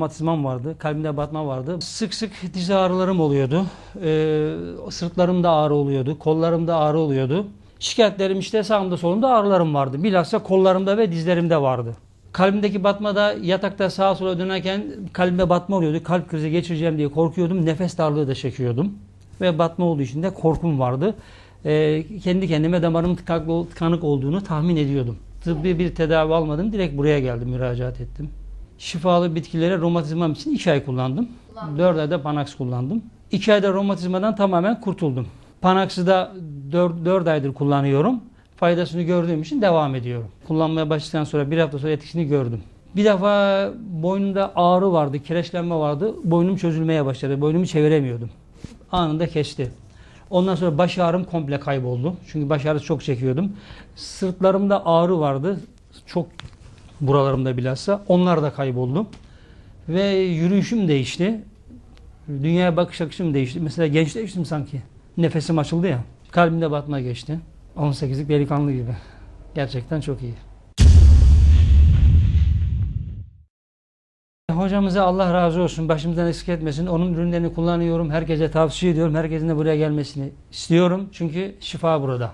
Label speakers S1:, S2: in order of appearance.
S1: romatizmam vardı, kalbimde batma vardı. Sık sık diz ağrılarım oluyordu, ee, sırtlarımda ağrı oluyordu, kollarımda ağrı oluyordu. Şikayetlerim işte sağımda solumda ağrılarım vardı. Bilhassa kollarımda ve dizlerimde vardı. Kalbimdeki batmada yatakta sağa sola dönerken kalbime batma oluyordu. Kalp krizi geçireceğim diye korkuyordum. Nefes darlığı da çekiyordum. Ve batma olduğu için de korkum vardı. Ee, kendi kendime damarım tıkanık, olduğunu tahmin ediyordum. Tıbbi bir tedavi almadım. Direkt buraya geldim, müracaat ettim. Şifalı bitkilere romatizmam için 2 ay kullandım.
S2: Kullandın.
S1: 4 ayda Panax kullandım. 2 ayda romatizmadan tamamen kurtuldum. Panax'ı da 4, 4 aydır kullanıyorum. Faydasını gördüğüm için devam ediyorum. Kullanmaya başladıktan sonra bir hafta sonra etkisini gördüm. Bir defa boynumda ağrı vardı, kireçlenme vardı. Boynum çözülmeye başladı. Boynumu çeviremiyordum. Anında kesti. Ondan sonra baş ağrım komple kayboldu. Çünkü baş ağrısı çok çekiyordum. Sırtlarımda ağrı vardı. Çok buralarımda bilhassa. Onlar da kayboldu. Ve yürüyüşüm değişti. Dünyaya bakış açım değişti. Mesela gençleştim sanki. Nefesim açıldı ya. Kalbimde batma geçti. 18'lik delikanlı gibi. Gerçekten çok iyi. Hocamıza Allah razı olsun. Başımızdan eksik etmesin. Onun ürünlerini kullanıyorum. Herkese tavsiye ediyorum. Herkesin de buraya gelmesini istiyorum. Çünkü şifa burada.